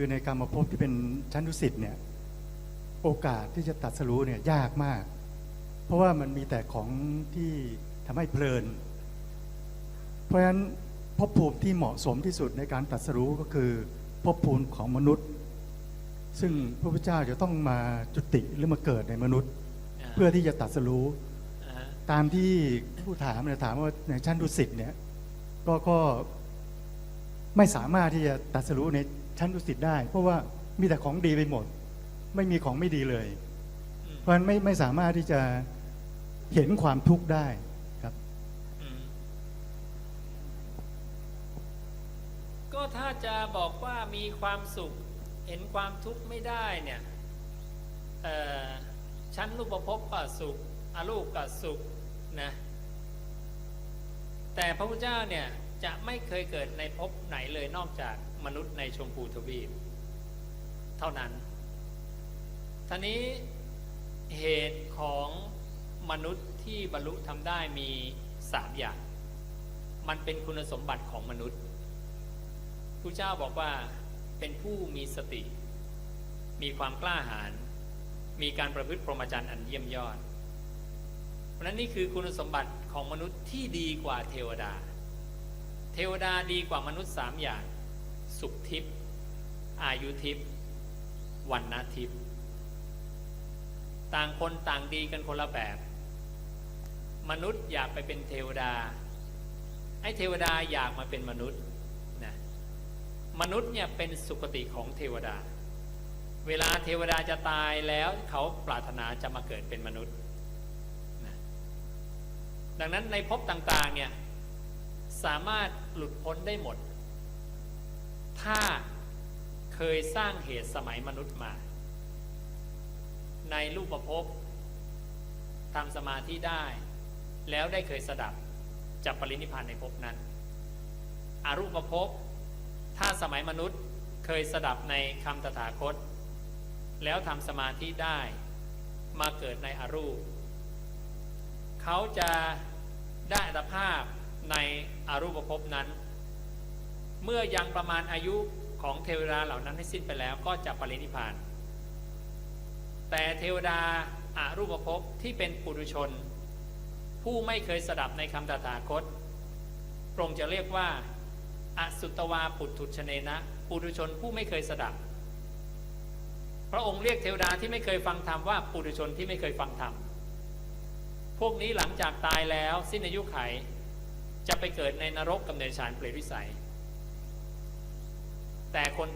คือในกรรมภพที่เป็นชั้นดุสิตเนี่ยโอกาสที่จะตัดสรู้เนี่ยยากมาก เพราะว่ามันมีแต่ของที่ทำให้เพลิน เพราะฉะนั้นภพภูมิที่เหมาะสมที่สุดในการตัดสรู้ก็คือภพภูมิของมนุษย์ ซึ่งพระพุทธเจ้าจะต้องมาจุติหรือมาเกิดในมนุษย์าเพื่อที่จะตัดสรู้อ่าฮะตามที่ผู้ถามเนี่ยถามว่าในชั้นดุสิตเนี่ยก็ก็ไม่สามารถที่จะตัดสรู้ใน ชั้นดุสิตได้ เพราะว่ามีแต่ของดีไปหมด ไม่มีของไม่ดีเลยอืมเพราะฉะนั้นไม่ไม่สามารถที่จะเห็นความทุกข์ได้ครับอืมก็ถ้าจะบอกว่ามีความสุข เห็นความทุกข์ไม่ได้เนี่ยเอ่อชั้นรูปภพก็สุขอรูปก็สุขนะแต่พระพุทธเจ้าเนี่ย จะไม่เคยเกิดในภพไหนเลยนอกจากมนุษย์ในชมพูทวีป เท่านั้นท่านี้เหตุของมนุษย์ที่บรรลุทำได้มีสามอย่าง มันเป็นคุณสมบัติของมนุษย์ผู้เจ้าบอกว่าเป็นผู้มีสติ มีความกล้าหาญ มีการประพฤติพรหมจรรย์อันเยี่ยมยอด เพราะฉะนั้นนี่คือคุณสมบัติของมนุษย์ที่ดีกว่าเทวดา ทวดาดีกว่ามนุษย์สามอย่าง สุขทิพย์อายุทิพย์วันนาทิพย์ต่างคนต่างดีกันคนละแบบ มนุษย์อยากไปเป็นเทวดาไอ้เทวดาอยากมาเป็นมนุษย์นะมนุษย์เนี่ยเป็นสุคติของเทวดา เวลาเทวดาจะตายแล้วเขาปรารถนาจะมาเกิดเป็นมนุษย์นะดังนั้นในภพต่างๆเนี่ย สามารถหลุดพ้นได้หมด ถ้าเคยสร้างเหตุสมัยมนุษย์มา ในรูปภพทำสมาธิได้ แล้วได้เคยสดับจะปรินิพานในภพนั้น อารูปภพถ้าสมัยมนุษย์เคยสดับในคำตถาคต แล้วทำสมาธิได้ มาเกิดในอรูป เขาจะได้อัตภาพ ในอารูปภพนั้น เมื่อยังประมาณอายุของเทวดาเหล่านั้นให้สิ้นไปแล้วก็จะปรินิพพาน แต่เทวดาอารูปภพที่เป็นปุถุชน ผู้ไม่เคยสดับในคำตถาคตพระองค์จะเรียกว่าอสุตวาปุถุชเนนะ ปุถุชนผู้ไม่เคยสดับ พระองค์เรียกเทวดาที่ไม่เคยฟังธรรมว่าปุถุชนที่ไม่เคยฟังธรรมพวกนี้หลังจากตายแล้วสิ้นอายุไข จะไปเกิดในนรกกำเนิดฌานเปรตวิสัย แต่คน